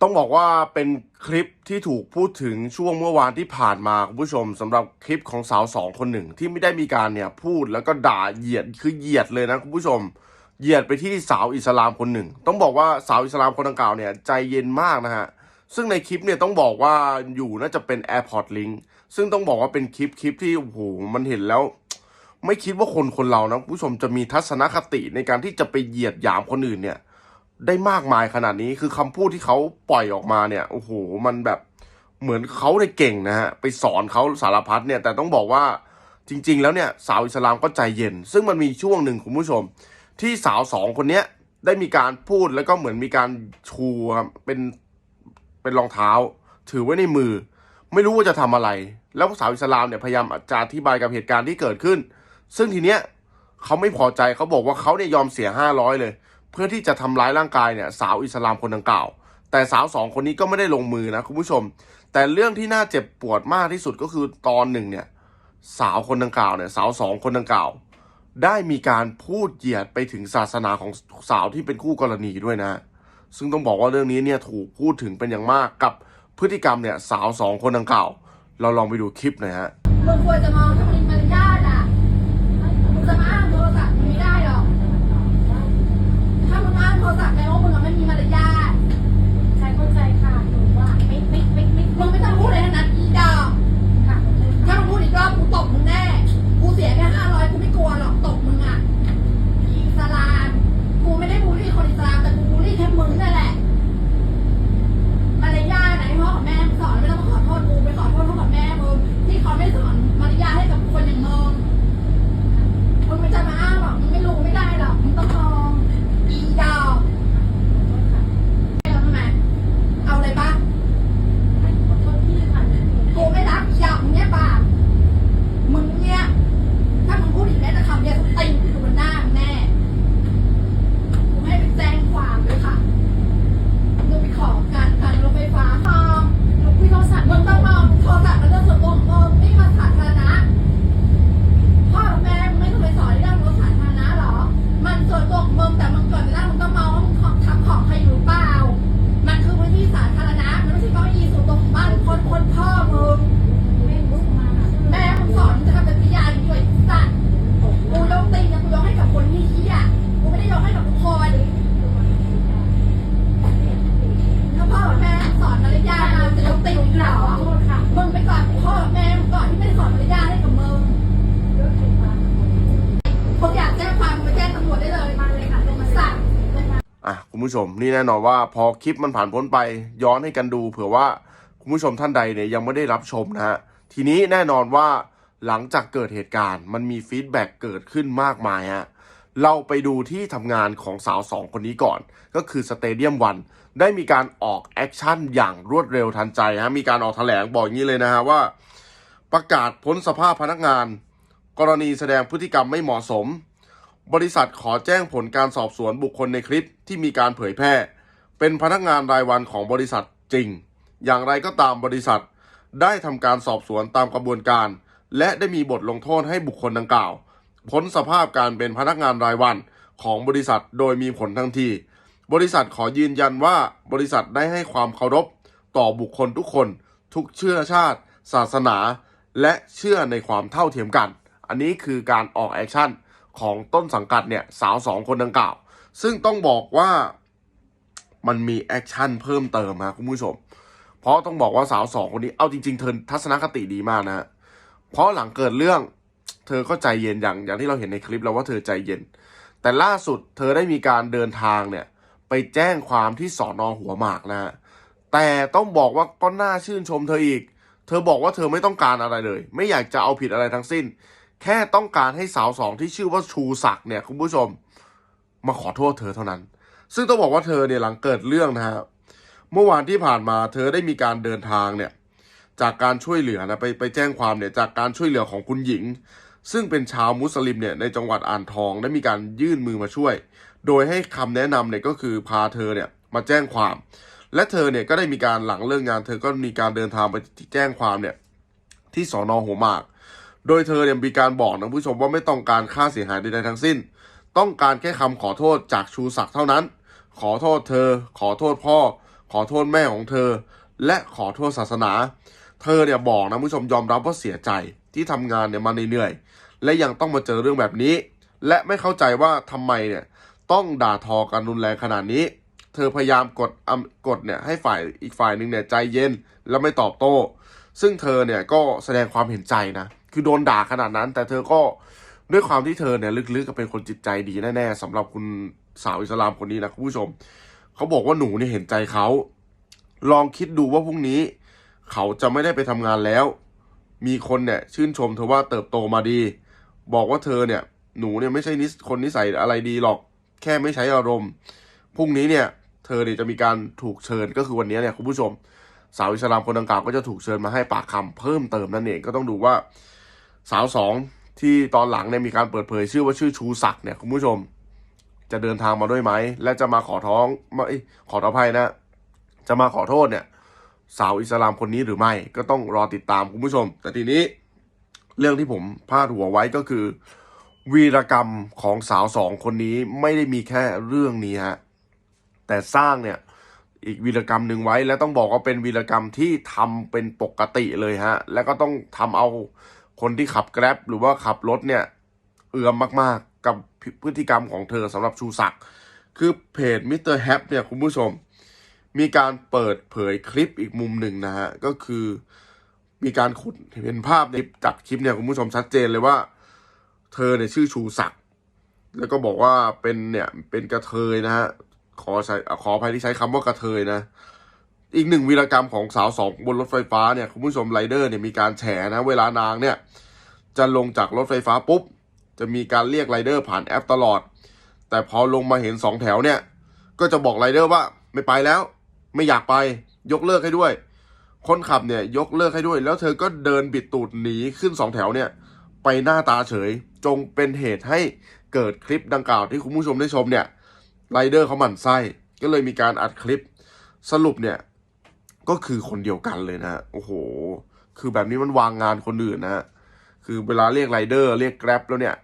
ต้องบอกว่าเป็นคลิปที่ถูกพูดถึงช่วงเมื่อวานที่ผ่านมาคุณผู้ชมสำหรับคลิปของสาวสองคนหนึ่ง ที่ไม่ได้มีการเนี่ยพูดแล้วก็ด่าเหยียดคือเหยียดเลยนะคุณผู้ชม เหยียดไปที่สาวอิสลามคนหนึ่ง ต้องบอกว่าสาวอิสลามคนดังกล่าวเนี่ยใจเย็นมากนะฮะซึ่งในคลิปเนี่ยต้องบอกว่าอยู่น่าจะเป็น AirPod Link ซึ่งต้องบอกว่าเป็นคลิปคลิปที่โอ้โหมันเห็นแล้ว ไม่คิดว่าคนคนเรานะคุณผู้ชมจะมีทัศนคติในการที่จะไปเหยียดหยามคนอื่นเนี่ย ได้มากมายขนาดนี้คือคำพูดที่เขาปล่อยออกมาเนี่ยโอ้โหมันแบบเหมือนเขาได้เก่งนะฮะไปสอนเขาสารพัดเนี่ยแต่ต้องบอกว่าจริง ๆ แล้วเนี่ยสาวอิสลามก็ใจเย็น ซึ่งมันมีช่วงหนึ่งคุณผู้ชม ที่สาวสองคนเนี้ยได้มีการพูดแล้วก็เหมือนมีการชูครับเป็นเป็นรองเท้า ถือไว้ในมือ ไม่รู้ว่าจะทำอะไร แล้วสาวอิสลามเนี่ยพยายามจะอธิบายกับเหตุการณ์ที่เกิดขึ้น ซึ่งทีเนี้ยเขาไม่พอใจเขาบอกว่าเขาเนี่ยยอมเสียห้าร้อยเลย เพื่อที่จะทำร้ายร่างกายเนี่ยสาวอิสลามคนดังกล่าว แต่สาวสองคนนี้ก็ไม่ได้ลงมือนะคุณผู้ชม แต่เรื่องที่น่าเจ็บปวดมากที่สุดก็คือตอนหนึ่งเนี่ยสาวคนดังกล่าวเนี่ยสาวสองคนดังกล่าว ได้มีการพูดเหยียดไปถึงศาสนาของสาวที่เป็นคู่กรณีด้วยนะ ซึ่งต้องบอกว่าเรื่องนี้เนี่ยถูกพูดถึงเป็นอย่างมากกับพฤติกรรมเนี่ยสาวสองคนดังกล่าว เราลองไปดูคลิปหน่อยฮะมึงควรจะมอง ผู้ชม นี่แน่นอนว่าพอคลิปมันผ่านพ้นไปย้อนให้กันดู เผื่อว่าคุณผู้ชมท่านใดเนี่ยยังไม่ได้รับชมนะฮะทีนี้แน่นอนว่าหลังจากเกิดเหตุการณ์ มันมีฟีดแบ็กเกิดขึ้นมากมายฮะเราไปดูที่ทำงานของสาวสองคนนี้ก่อน ก็คือสเตเดียมวันได้มีการออกแอคชั่นอย่างรวดเร็วทันใจฮะมีการออกแถลงบอกอย่างนี้เลยนะฮะว่า ประกาศพ้นสภาพพนักงาน กรณีแสดงพฤติกรรมไม่เหมาะสม บริษัทขอแจ้งผลการสอบสวนบุคคลในคลิปที่มีการเผยแพร่ เป็นพนักงานรายวันของบริษัทจริง อย่างไรก็ตามบริษัท ได้ทำการสอบสวนตามกระบวนการ และได้มีบทลงโทษให้บุคคลดังกล่าว พ้นสภาพการเป็นพนักงานรายวันของบริษัทโดยมีผลทันที บริษัทขอยืนยันว่าบริษัทได้ให้ความเคารพ ต่อบุคคลทุกคน ทุกเชื้อชาติ ศาสนา และเชื่อในความเท่าเทียมกัน อันนี้คือการออกแอคชั่น ของต้นสังกัดเนี่ยสาวสองคนดังกล่าว ซึ่งต้องบอกว่ามันมีแอคชั่นเพิ่มเติมฮะคุณผู้ชม เพราะต้องบอกว่าสาวสองคนนี้เอาจริง ๆ เธอทัศนคติดีมากนะฮะเพราะหลังเกิดเรื่อง เธอก็ใจเย็นอย่างอย่างที่เราเห็นในคลิปแล้วว่าเธอใจเย็น แต่ล่าสุดเธอได้มีการเดินทางเนี่ยไปแจ้งความที่สอนอหัวหมากนะฮะแต่ต้องบอกว่าก็น่าชื่นชมเธออีก เธอบอกว่าเธอไม่ต้องการอะไรเลย ไม่อยากจะเอาผิดอะไรทั้งสิ้น แค่ต้องการให้สาวสองที่ชื่อว่าชูศักเนี่ยคุณผู้ชม มาขอโทษเธอเท่านั้น ซึ่งต้องบอกว่าเธอเนี่ยหลังเกิดเรื่องนะฮะเมื่อวานที่ผ่านมาเธอได้มีการเดินทางเนี่ยจากการช่วยเหลือนะไปไปแจ้งความเนี่ยจากการช่วยเหลือของคุณหญิง ซึ่งเป็นชาวมุสลิมเนี่ยในจังหวัดอ่างทองได้มีการยื่นมือมาช่วย โดยให้คำแนะนำเนี่ยก็คือพาเธอเนี่ยมาแจ้งความ และเธอเนี่ยก็ได้มีการหลังเลิกงาน เธอก็มีการเดินทางไปแจ้งความเนี่ยที่สอนอหัวหมาก โดยเธอเนี่ยมีการบอกนะผู้ชมว่าไม่ต้องการค่าเสียหายใดๆทั้งสิ้น ต้องการแค่คำขอโทษจากชูศักดิ์เท่านั้น ขอโทษเธอ ขอโทษพ่อ ขอโทษแม่ของเธอ และขอโทษศาสนา เธอเนี่ยบอกนะผู้ชมยอมรับว่าเสียใจที่ทำงานเนี่ยมาเหนื่อยและยังต้องมาเจอเรื่องแบบนี้ และไม่เข้าใจว่าทำไมเนี่ยต้องด่าทอกันรุนแรงขนาดนี้ เธอพยายามกดอำกดเนี่ยให้ฝ่ายอีกฝ่ายหนึ่งเนี่ยใจเย็นและไม่ตอบโต้ ซึ่งเธอเนี่ยก็แสดงความเห็นใจนะ คือโดนด่าขนาดนั้น แต่เธอก็ด้วยความที่เธอเนี่ยลึกๆก็เป็นคนจิตใจดีแน่ๆสำหรับคุณสาวอิสลามคนนี้นะคุณผู้ชม เขาบอกว่าหนูเนี่ยเห็นใจเขา ลองคิดดูว่าพรุ่งนี้ เขาจะไม่ได้ไปทำงานแล้ว มีคนเนี่ยชื่นชมเธอว่าเติบโตมาดี บอกว่าเธอเนี่ย หนูเนี่ยไม่ใช่นิสคนนิสัยอะไรดีหรอก แค่ไม่ใช้อารมณ์พรุ่งนี้เนี่ยเธอเนี่ยจะมีการถูกเชิญก็คือวันนี้เนี่ยคุณผู้ชม สาวอิสลามคนดังกล่าวก็จะถูกเชิญมาให้ปากคำเพิ่มเติมนั่นเองก็ต้องดูว่า สาวสองที่ตอนหลังเนี่ยมีการเปิดเผยชื่อว่าชื่อชูศักดิ์เนี่ยคุณผู้ชม จะเดินทางมาด้วยไหม และจะมาขอท้องไม่ขออภัยนะ จะมาขอโทษเนี่ย สาวอิสลามคนนี้หรือไม่ก็ต้องรอติดตามคุณผู้ชม แต่ทีนี้เรื่องที่ผมพาดหัวไว้ก็คือ วีรกรรมของสาวสองคนนี้ไม่ได้มีแค่เรื่องนี้ฮะแต่สร้างเนี่ยอีกวีรกรรมหนึ่งไว้ และต้องบอกว่าเป็นวีรกรรมที่ทำเป็นปกติเลยฮะ แล้วก็ต้องทำเอา คนที่ขับแกร็บหรือว่าขับรถเนี่ย เอือมมากๆ กับพฤติกรรมของเธอสำหรับชูศักดิ์คือเพจมิสเตอร์แฮปเนี่ยคุณผู้ชม มีการเปิดเผยคลิปอีกมุมหนึ่งนะฮะ ก็คือมีการขุดเห็นภาพในจากคลิปเนี่ยคุณผู้ชมชัดเจนเลยว่า เธอเนี่ยชื่อชูศักดิ์แล้วก็บอกว่าเป็นเนี่ยเป็นกระเทยนะฮะขอใช้ขออภัยที่ใช้คำว่ากระเทยนะ อีกหนึ่งวีรกรรมของสาวสองบนรถไฟฟ้าเนี่ยคุณผู้ชมไรเดอร์เนี่ยมีการแฉนะเวลานางเนี่ยจะลงจากรถไฟฟ้าปุ๊บ จะมีการเรียกไรเดอร์ผ่านแอปตลอด แต่พอลงมาเห็นสองแถวเนี่ย ก็จะบอกไรเดอร์ว่าไม่ไปแล้ว ไม่อยากไปยกเลิกให้ด้วย คนขับเนี่ยยกเลิกให้ด้วย แล้วเธอก็เดินบิดตูดหนีขึ้นสองแถวเนี่ย ไปหน้าตาเฉย จงเป็นเหตุให้เกิดคลิปดังกล่าวที่คุณผู้ชมได้ชมเนี่ยไรเดอร์เขาหมั่นไส้ก็เลยมีการอัดคลิปสรุปเนี่ย ก็คือคนเดียวกันเลยนะโอ้โห คือแบบนี้มันวางงานคนอื่นนะคือเวลาเรียกไรเดอร์เรียกแกร็บแล้วเนี่ย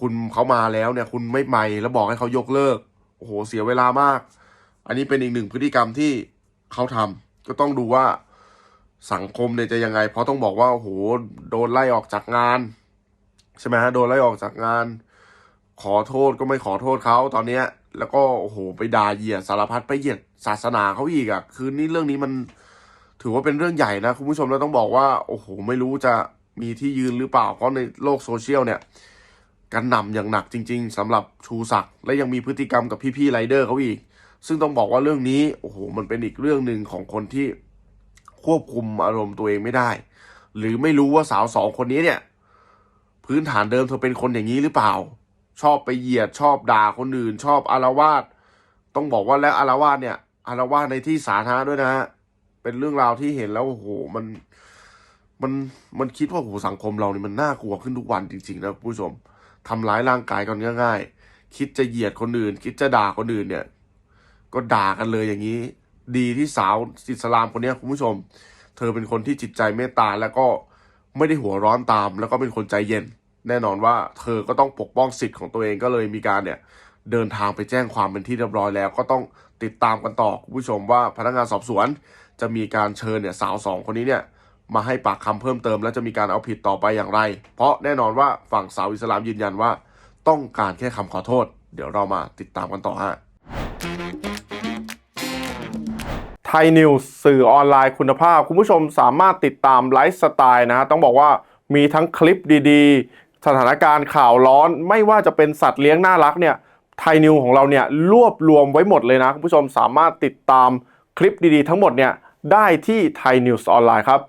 คุณเขามาแล้วเนี่ย คุณไม่ไม่แล้วบอกให้เขายกเลิก โอ้โห เสียเวลามาก อันนี้เป็นอีกหนึ่งพฤติกรรมที่เขาทำก็ต้องดูว่าสังคมเนี่ยจะยังไง เพราะต้องบอกว่าโอ้โหโดนไล่ออกจากงาน ใช่ไหมฮะโดนไล่ออกจากงาน ขอโทษก็ไม่ขอโทษเขาตอนเนี้ย แล้วก็โอ้โห ไปด่าเหยียดสารพัดไปเหยียด ศาสนาเขาอีกอะ่ะ คือนี่เรื่องนี้มันถือว่าเป็นเรื่องใหญ่นะคุณผู้ชมแล้วต้องบอกว่า โอ้โห ไม่รู้จะมีที่ยืนหรือเปล่า เพราะในโลกโซเชียลเนี่ยกันหนำอย่างหนักจริง ๆสำหรับชูศักดิ์และยังมีพฤติกรรมกับพี่ๆไรเดอร์เขาอีก ซึ่งต้องบอกว่าเรื่องนี้โอ้โหมันเป็นอีกเรื่องหนึ่งของคนที่ควบคุมอารมณ์ตัวเองไม่ได้ หรือไม่รู้ว่าสาวสองคนนี้เนี่ย พื้นฐานเดิมเธอเป็นคนอย่างนี้หรือเปล่า ชอบไปเหยียดชอบด่าคนอื่น ชอบอารวาสต้องบอกว่าแล้วอารวาสเนี่ย อารวาสในที่สาธารณะด้วยนะฮะเป็นเรื่องราวที่เห็นแล้วโอ้โหมันมันมันคิดว่าโอ้โหสังคมเรานี่มันน่ากลัวขึ้นทุกวันจริงๆนะผู้ชมทำร้ายร่างกายกันง่ายๆคิดจะเหยียดคนอื่น คิดจะด่าคนอื่นเนี่ย ก็ด่ากันเลยอย่างนี้ ดีที่สาวอิสลามคนนี้คุณผู้ชม เธอเป็นคนที่จิตใจเมตตาแล้วก็ไม่ได้หัวร้อนตาม แล้วก็เป็นคนใจเย็น แน่นอนว่า เธอก็ต้องปกป้องสิทธิ์ของตัวเองก็เลยมีการเนี่ย เดินทางไปแจ้งความเป็นที่เรียบร้อยแล้ว ก็ต้องติดตามกันต่อคุณผู้ชมว่าพนักงานสอบสวน จะมีการเชิญเนี่ยสาวสองคนนี้เนี่ยมาให้ปากคำเพิ่มเติม และจะมีการเอาผิดต่อไปอย่างไร เพราะแน่นอนว่าฝั่งสาวอิสลามยืนยันว่า ต้องการแค่คำขอโทษ เดี๋ยวเรามาติดตามกันต่อฮะไทยนิวส์สื่อออนไลน์คุณภาพ คุณผู้ชมสามารถติดตามไลฟ์สไตล์นะฮะต้องบอกว่ามีทั้งคลิปดีๆ สถานการณ์ข่าวร้อน ไม่ว่าจะเป็นสัตว์เลี้ยงน่ารักเนี่ย ไทยนิวของเราเนี่ยรวบรวมไว้หมดเลยนะคุณผู้ชมสามารถติดตามคลิปดีๆทั้งหมดเนี่ยได้ที่ไทยนิวส์ออนไลน์ครับ